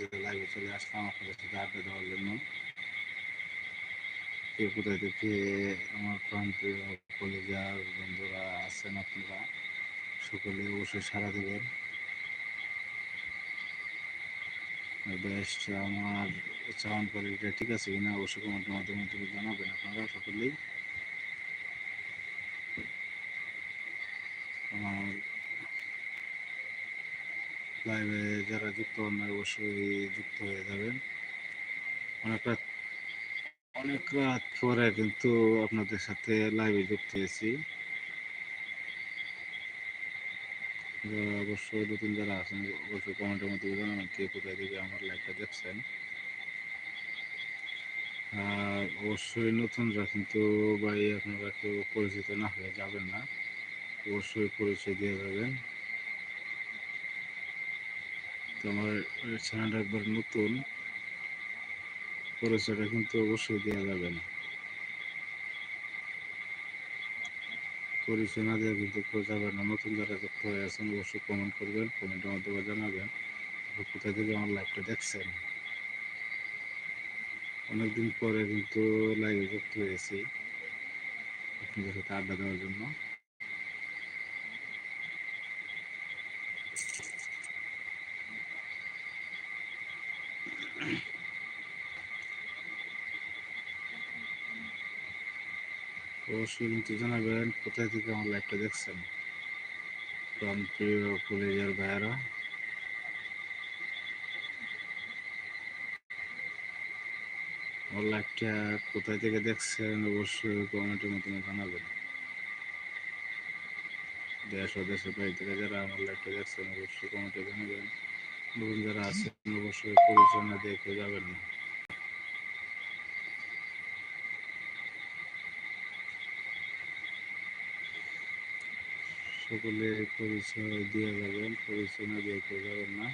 মাঝে লাইভে চলে আসলাম আপনাদের সাথে আড্ডা দেওয়ার জন্য কে কোথায় থেকে আমার প্রান্তীয় কলেজার বন্ধুরা আছেন আপনারা সকলে অবশ্যই সারা দেবেন বেশ আমার চাওয়ান কোয়ালিটিটা ঠিক আছে কিনা অবশ্যই কমেন্টের মাধ্যমে তুমি জানাবেন আপনারা সকলেই আমার লাইভে যারা যুক্ত হন না, অবশ্যই যুক্ত হয়ে যাবেন। অনেক রাত অনেক রাত পরে কিন্তু আপনাদের সাথে লাইভে যুক্ত হয়েছি। অবশ্যই নতুন যারা আছেন, অবশ্যই কমেন্টের মধ্যে জানাবেন কে কোথায় থেকে আমার লাইভটা দেখছেন। আর অবশ্যই নতুনরা কিন্তু ভাই আপনারা কেউ পরিচিত না হয়ে যাবেন না। অবশ্যই পরিচয় দিয়ে যাবেন। তো আমার চ্যানেলটা একবার নতুন পরিচয়টা কিন্তু অবশ্যই দেওয়া যাবে না। পরিচয় না দেওয়া কিন্তু কেউ যাবে না। নতুন যারা যুক্ত হয়ে, আছেন, অবশ্যই কমেন্ট করবেন কমেন্টের মাধ্যমে জানাবেন। কোথায় থেকে আমার লাইভটা দেখছেন? অনেকদিন পরে কিন্তু লাইভে যুক্ত হয়েছি। আপনাদের সাথে আড্ডা দেওয়ার জন্য। কোথায় থেকে আমার লাইভটা দেখছেন? কলেজের আমার কোথায় থেকে দেখছেন অবশ্যই কমেন্টের মাধ্যমে জানাবেন। দেশ ও দেশের বাইরে থেকে যারা আমার লাইভটা দেখছেন অবশ্যই কমেন্টে জানাবেন। নতুন যারা আছেন অবশ্যই পরিচয় দিয়ে যাবেন না। সকলে পরিচয় দিয়ে যাবেন পরিচয় দিয়ে যাবেন না।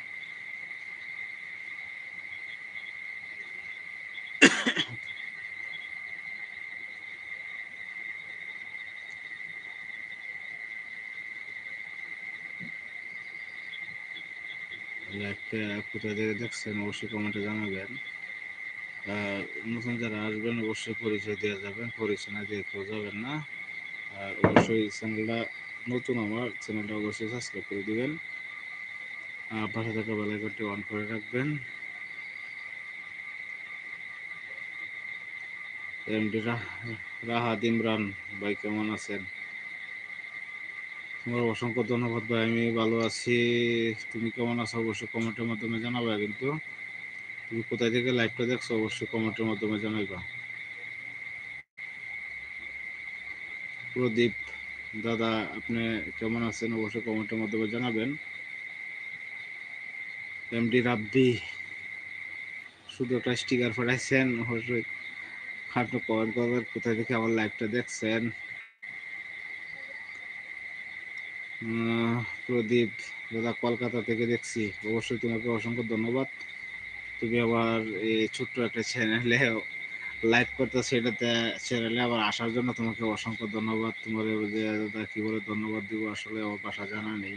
লাইভটা কোথায় থেকে দেখছেন অবশ্যই কমেন্টে জানাবেন। নতুন যারা আসবেন, অবশ্যই পরিচয় দিয়ে যাবেন, পরিচয় না দিয়ে কেউ যাবেন না। আর অবশ্যই চ্যানেলটা নতুন আমার, চ্যানেলটা অবশ্যই সাবস্ক্রাইব করে দিবেন। পাশে থাকা বেলাইকনটি অন করে রাখবেন। এমডি রাহাত ইমরান ভাই কেমন আছেন? অসংখ্য ধন্যবাদ ভাই, আমি ভালো আছি। তুমি কেমন আছো অবশ্যই কমেন্টের মাধ্যমে জানাবে কিন্তু। তুমি কোথায় থেকে লাইভটা দেখছ অবশ্যই কমেন্টের মাধ্যমে জানাইবা। প্রদীপ দাদা, আপনি কেমন আছেন অবশ্যই কমেন্টের মাধ্যমে জানাবেন। এমডি রাব্বি, শুধু একটা স্টিকার পাঠাইছেন অবশ্যই আপনি কমেন্ট করবেন, কোথায় থেকে আমার লাইভটা দেখছেন? প্রদীপ, দাদা কলকাতা থেকে দেখছি। অবশ্যই তোমাকে অসংখ্য ধন্যবাদ। তুমি আবার এই ছোট্ট একটা চ্যানেলে লাইভ করতে সেটাতে চ্যানেলে আবার আসার জন্য তোমাকে অসংখ্য ধন্যবাদ। তোমার দাদা কী বলে, ধন্যবাদ দিব, আসলে আমার বাসা জানা নেই।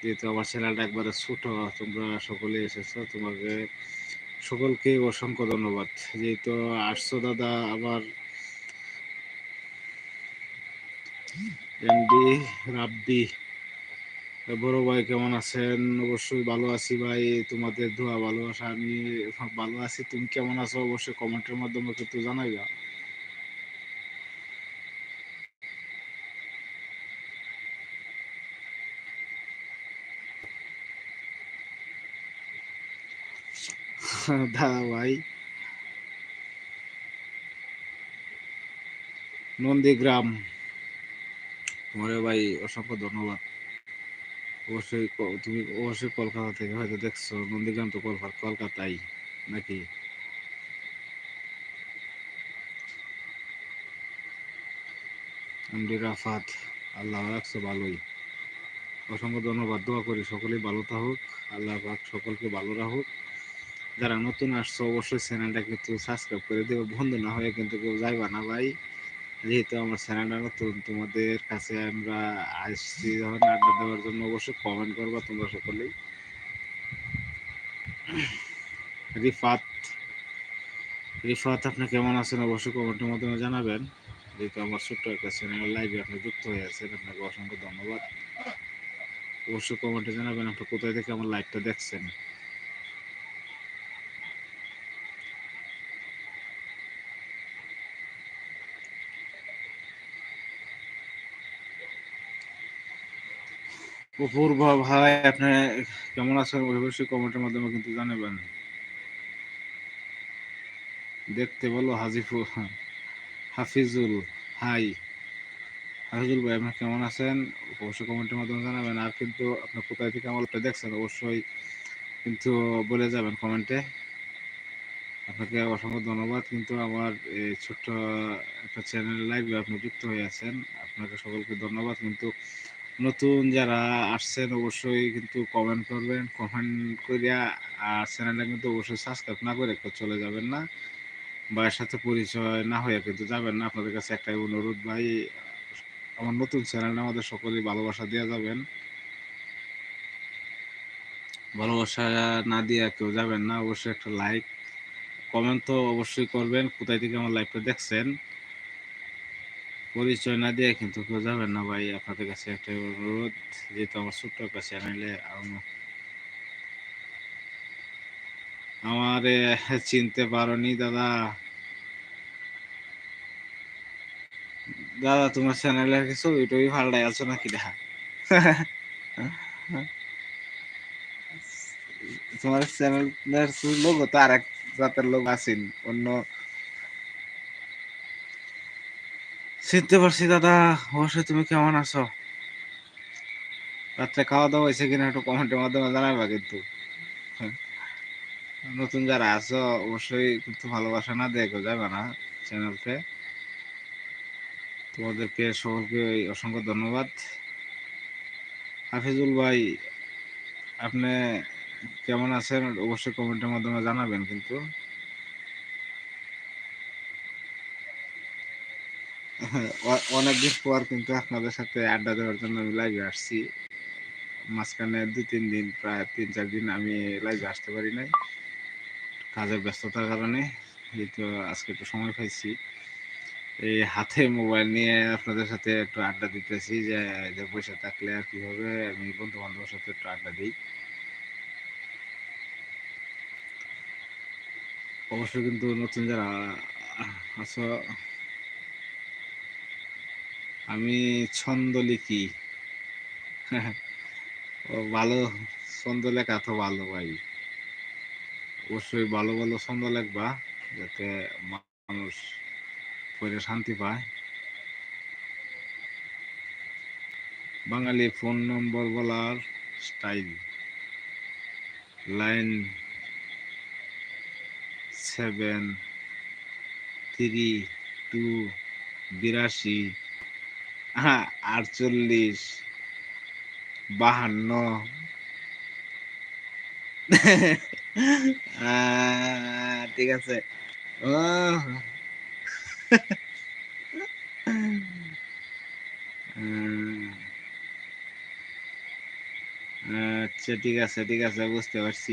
যেহেতু আমার চ্যানেলটা একবারে ছোট, তোমরা সকলে এসেছ, তোমাকে সকলকে অসংখ্য ধন্যবাদ। যেহেতু আসছো দাদা, আবার এমডি, রাব্বি। বড় ভাই, কেমন আছেন? অবশ্যই ভালো আছি ভাই। তোমাদের দোয়া, ভালোবাসা, আমি ভালো আছি। তুমি কেমন আছো? অবশ্যই কমেন্টের মাধ্যমে কিন্তু জানাইবা। দাদা ভাই, নন্দীগ্রাম। তোমার ভাই অসংখ্য ধন্যবাদ। অবশ্যই তুমি অবশ্যই কলকাতা থেকে হয়তো দেখছ, নন্দীগ্রাম তো কলকাতাই, নাকি? রাফাত, আল্লাহ রাখছো ভালোই। অসংখ্য ধন্যবাদ, দোয়া করি সকলেই ভালো থাকুক, আল্লাহ পাক সকলকে ভালো রাখুক। যারা নতুন আসছো, অবশ্যই চ্যানেলটা কিন্তু সাবস্ক্রাইব করে দেবে বন্ধু না হয়ে কিন্তু কেউ যাইবা না ভাই। যেহেতু আমার চ্যানেলটা নতুন, তোমাদের কাছে আমরা আসছি যখন আড্ডা দেওয়ার জন্য, অবশ্যই কমেন্ট করবা তোমরা সকলেই। রিফাত রিফাত, আপনি কেমন আছেন? অবশ্যই কমেন্টের মাধ্যমে জানাবেন। যেহেতু আমার ছোট্ট একটা চ্যানেল লাইভে আপনি যুক্ত হয়ে আছেন, আপনাকে অসংখ্য ধন্যবাদ। অবশ্যই কমেন্টে জানাবেন, আপনি কোথায় থেকে আমার লাইভটা দেখছেন? অপূর্ব ভাই আপনি কেমন আছেন অবশ্যই কমেন্টের মাধ্যমে কিন্তু জানাবেন। দেখতে বলো হাজিফুল হাফিজুল, হাই। হাফিজুল ভাই আপনি কেমন আছেন? অবশ্যই কমেন্টের মাধ্যমে জানাবেন। আর কিন্তু আপনি কোথায় থেকে আমার দেখছেন, অবশ্যই কিন্তু বলে যাবেন কমেন্টে। আপনাকে অসংখ্য ধন্যবাদ। কিন্তু আমার এই ছোট্ট একটা চ্যানেল লাইভে আপনি যুক্ত হয়ে আছেন। আপনাকে সকলকে ধন্যবাদ। কিন্তু নতুন যারা আসছেন অবশ্যই কিন্তু কমেন্ট করবেন কমেন্ট করিয়া আর চ্যানেলটা কিন্তু অবশ্যই সাবস্ক্রাইব না করে চলে যাবেন না। বা এর সাথে পরিচয় না হয়ে কিন্তু যাবেন না। আপনাদের কাছে একটাই অনুরোধ ভাই, আমার নতুন চ্যানেলটা আমাদের সকলেই ভালোবাসা দেওয়া যাবেন। ভালোবাসা না দিয়ে কেউ যাবেন না। অবশ্যই একটা লাইক কমেন্ট তো অবশ্যই করবেন। কোথায় থেকে আমার লাইভটা দেখছেন? পরিচয় না দিয়ে কিন্তু কেউ যাবেন না ভাই। আপনাদের কাছে একটা অনুরোধ, যেহেতু আমার ছোট্ট একটা চ্যানেলে আমার চিনতে পারোনি দাদা। দাদা, তোমার চ্যানেলে কিছু ছবি ভালটাই আছো নাকি দেখা তোমার চ্যানেলের লোক তো আর এক জাতের লোক আছেন অন্য চিনতে পারছি দাদা, অবশ্যই তুমি কেমন আছো? রাত্রে খাওয়া দাওয়া হয়েছে কিনা একটু কমেন্টের মাধ্যমে জানাবা কিন্তু। নতুন যারা আছো, অবশ্যই কিন্তু ভালোবাসা না দেখো যাবে না চ্যানেলকে তোমাদেরকে সকলকে অসংখ্য ধন্যবাদ। হাফিজুল ভাই, আপনি কেমন আছেন? অবশ্যই কমেন্টের মাধ্যমে জানাবেন কিন্তু। অনেকদিন পর কিন্তু আপনাদের সাথে আড্ডা দেওয়ার জন্য আমি লাইভে আসছি। মাঝখানে দু তিন দিন, প্রায় তিন চার দিন আমি লাইভে আসতে পারি নাই। কাজের ব্যস্ততার কারণে, যেহেতু আজকে একটু সময় পাইছি। এই হাতে মোবাইল নিয়ে আপনাদের সাথে একটু আড্ডা দিতেছি যে যে বসে থাকলে আর কীভাবে আমি বন্ধু বান্ধবের সাথে একটু আড্ডা দিই। অবশ্যই কিন্তু নতুন যারা আছো আমি ছন্দ লিখি। ও ভালো ছন্দ লেখা তো ভালো ভাই। অবশ্যই ভালো ভালো ছন্দ লেখবা, যাতে মানুষ পড়ে শান্তি পায়। বাঙালি ফোন নম্বর বলার style. Line seven three two বিরাশি হ্যাঁ আটচল্লিশ, বাহান্ন। ঠিক আছে। আচ্ছা ঠিক আছে ঠিক আছে, বুঝতে পারছি।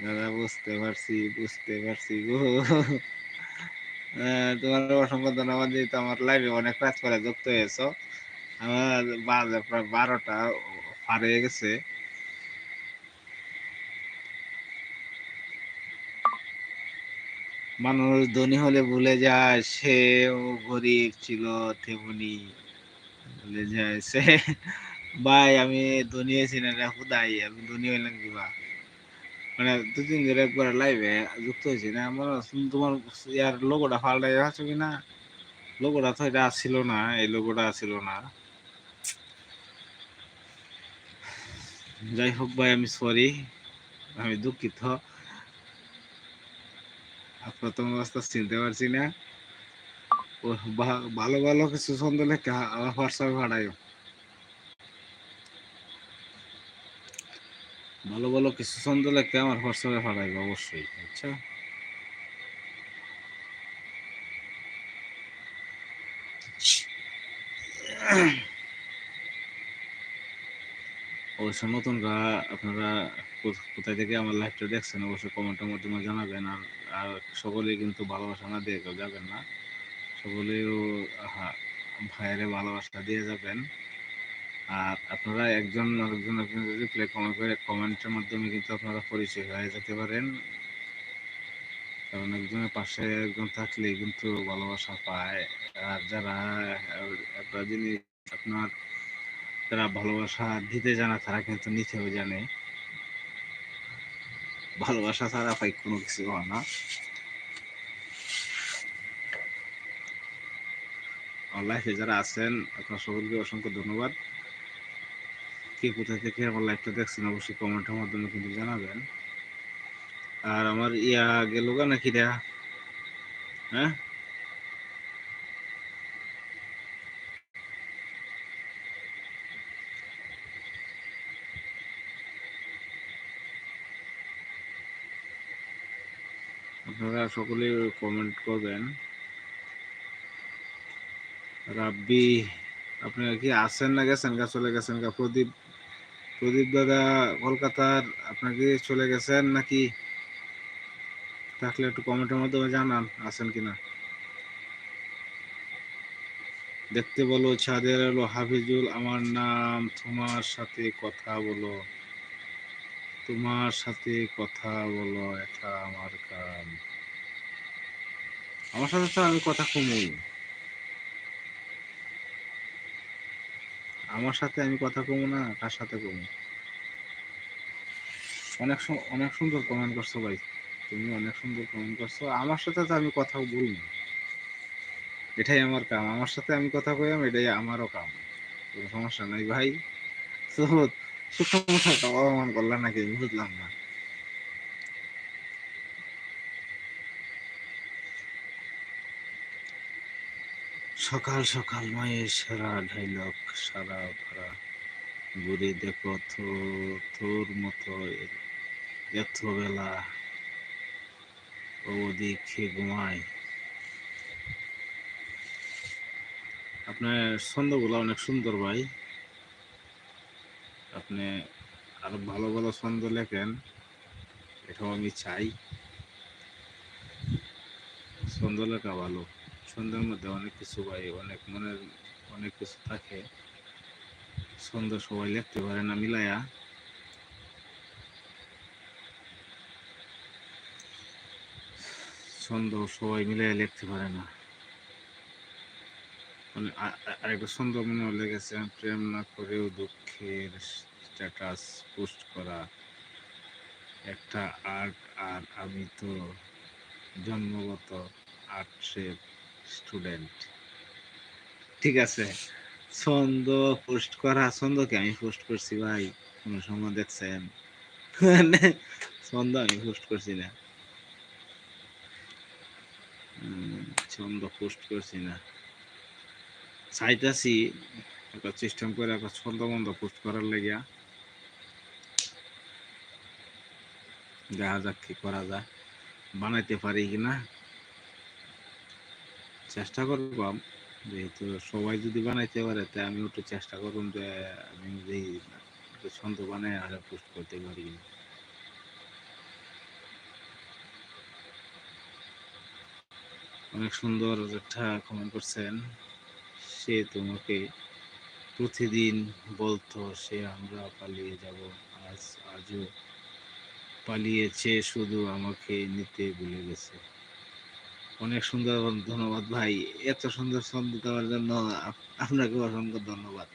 দাদা, বুঝতে পারছি বুঝতে পারছি। গো তোমার অসংখ্য ধন্যবাদ, যেহেতু আমার লাইভে অনেক কাজ করে যুক্ত হয়েছ। আমার বাজে প্রায় বারোটা পার হয়ে গেছে। মানুষ ধনী হলে ভুলে যায় সেও গরিব ছিল তেমনি ভুলে যায়, সে। ভাই, আমি ধনী হয়েছি না খুদাই আমি ধনী হইলাম কি কিবা? মানে দুদিন ধরে একবার লাইভে যুক্ত হয়েছি না, আমার তোমার ইয়ার লোগোটা ফাল্টাই আছো কি না লোগোটা তো এটা ছিল না, এই লোগোটা ছিল না। যাই হোক ভাই, আমি সরি আমি দুঃখিত। প্রথম অবস্থা চিনতে পারছি না। ভালো ভালো কিছু লেখা হোয়াটসঅ্যাপে পাঠাইও। ভালো ভালো কিছু ছন্দ লেখে আমার হোয়াটসঅ্যাপে পাঠাইবে, অবশ্যই আচ্ছা? অবশ্য নতুনরা আপনারা কোথায় থেকে আমার লাইভটা দেখছেন, অবশ্যই কমেন্টের মাধ্যমে জানাবেন, আর আর সকলেই কিন্তু ভালোবাসা না দিয়ে যাবেন না। সকলেও ভাইয়েরে ভালোবাসা দিয়ে যাবেন। আর আপনারা একজন আরেকজন একজন যদি প্লে কমেন্ট করে কমেন্টের মাধ্যমে কিন্তু আপনারা পরিচয় হয়ে যেতে পারেন। কারণ একজনের পাশে একজন থাকলে কিন্তু ভালোবাসা পায়। আর যারা একটা জিনিস আপনার যারা ভালোবাসা দিতে জানা, তারা কিন্তু নিতেও জানে। ভালোবাসা ছাড়া পাই কোনো কিছু হয় না। লাইফে যারা আছেন, আপনার সকলকে অসংখ্য ধন্যবাদ। কে কোথা থেকে আমার লাইফটা দেখছেন, অবশ্যই কমেন্টের মাধ্যমে কিন্তু জানাবেন। আর আমার ইয়া গেল গা নাকি রা? হ্যাঁ? আপনারা সকলে কমেন্ট করবেন। রাব্বি, আপনারা কি আছেন না গেছেন গা, চলে গেছেন গা? প্রদীপ প্রদীপ দাদা কলকাতার, আপনাকে চলে গেছেন নাকি? থাকলে একটু কমেন্টের মাধ্যমে জানান, আছেন কিনা? দেখতে বলো, ছাদের এলো হাফিজুল, আমার নাম, তোমার সাথে কথা বলো। তোমার সাথে কথা বলো, এটা আমার কাম আমার সাথে তো আমি কথা কমই। আমার সাথে আমি কথা কমু না, কার সাথে কমু? অনেক অনেক সুন্দর কমেন্ট করছ ভাই। তুমি অনেক সুন্দর কমেন্ট করছ। আমার সাথে তো আমি কথা বলব এটাই আমার কাম। আমার সাথে আমি কথা কইলাম, এটাই আমারও কাম। কোনো সমস্যা নাই ভাই। তো সুখমুখা অপমান করলাম নাকি বুঝলাম না। সকাল সকাল মায়ের সারা ঢাইলক সারা ভরা ঘুরে দেখো তোর মতো এত বেলা ওদিক খেয়ে ঘুমায়। আপনার ছন্দগুলো অনেক সুন্দর ভাই। আপনি আরও ভালো ভালো ছন্দ লেখেন, এটাও আমি চাই। ছন্দ লেখা ভালো। ছন্দের মধ্যে অনেক কিছু ভাই অনেক মনের, অনেক কিছু থাকে। ছন্দ সবাই লিখতে পারে না মিলায়া। ছন্দ সবাই মিলাইয়া লিখতে পারে না। মানে আরেকটা ছন্দ মনে হলে গেছে প্রেম না করেও দুঃখের স্ট্যাটাস পোস্ট করা। একটা আর্ট আর আমি তো জন্মগত আর্টসের স্টুডেন্ট ঠিক আছে। ছন্দ পোস্ট করা, ছন্দকে আমি পোস্ট করছি ভাই, কোনো সময় দেখছেন? ছন্দ আমি পোস্ট করছি না। ছন্দ পোস্ট করছি না। চাইতাছি, একটা সিস্টেম করে একটা ছন্দ বন্ধ পোস্ট করার লাগিয়া। দেখা যাক কি করা যায়। বানাইতে পারি কিনা চেষ্টা করবাম। যেহেতু সবাই যদি বানাইতে পারে তাই আমি একটু চেষ্টা করুন যে আমি যদি ছন্দ বানাই আর পোস্ট করতে পারি অনেক সুন্দর একটা কমেন্ট করছেন। সে তোমাকে প্রতিদিন বলতো, সে আমরা পালিয়ে যাব, আজ, আজও পালিয়েছে, শুধু আমাকে নিতে ভুলে গেছে। অনেক সুন্দর ধন্যবাদ ভাই। এত সুন্দর ছন্দ দেওয়ার জন্য আপনাকে অসংখ্য ধন্যবাদ।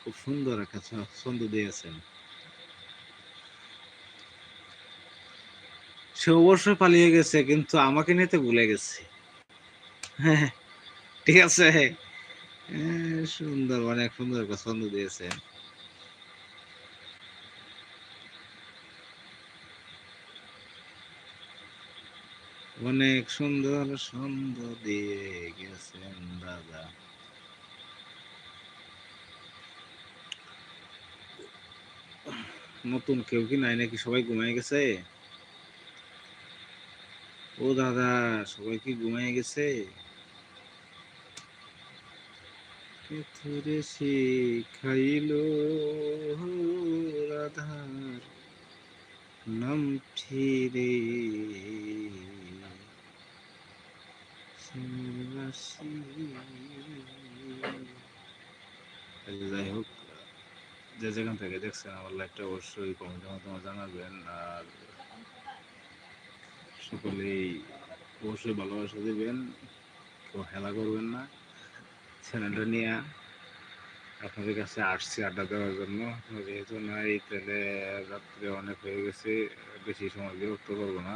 খুব সুন্দর একটা ছন্দ দিয়েছেন। সে অবশ্যই পালিয়ে গেছে, কিন্তু আমাকে নিতে ভুলে গেছে। হ্যাঁ ঠিক আছে। সুন্দর, অনেক সুন্দর একটা ছন্দ দিয়েছেন। অনেক সুন্দর ছন্দ দিয়ে গেছেন দাদা। নতুন কেউ কি নাই নাকি? সবাই ঘুমাই গেছে? ও দাদা সবাই কি ঘুমাই গেছে? কে তোরে শিখাইল রাধার নাম। আচ্ছা, যাই হোক, যে যেখান থেকে দেখছেন আমার লাইভটা অবশ্যই কমেন্টের মাধ্যমে জানাবেন আর সকলেই অবশ্যই ভালোবাসা দেবেন, কেউ হেলা করবেন না। চ্যানেলটা নিয়ে আপনাদের কাছে আসছি আড্ডা দেওয়ার জন্য। যেহেতু নাই, তাহলে রাত্রে অনেক হয়ে গেছে, বেশি সময় বিরক্ত করব না।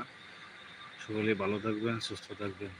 সকলেই ভালো থাকবেন, সুস্থ থাকবেন।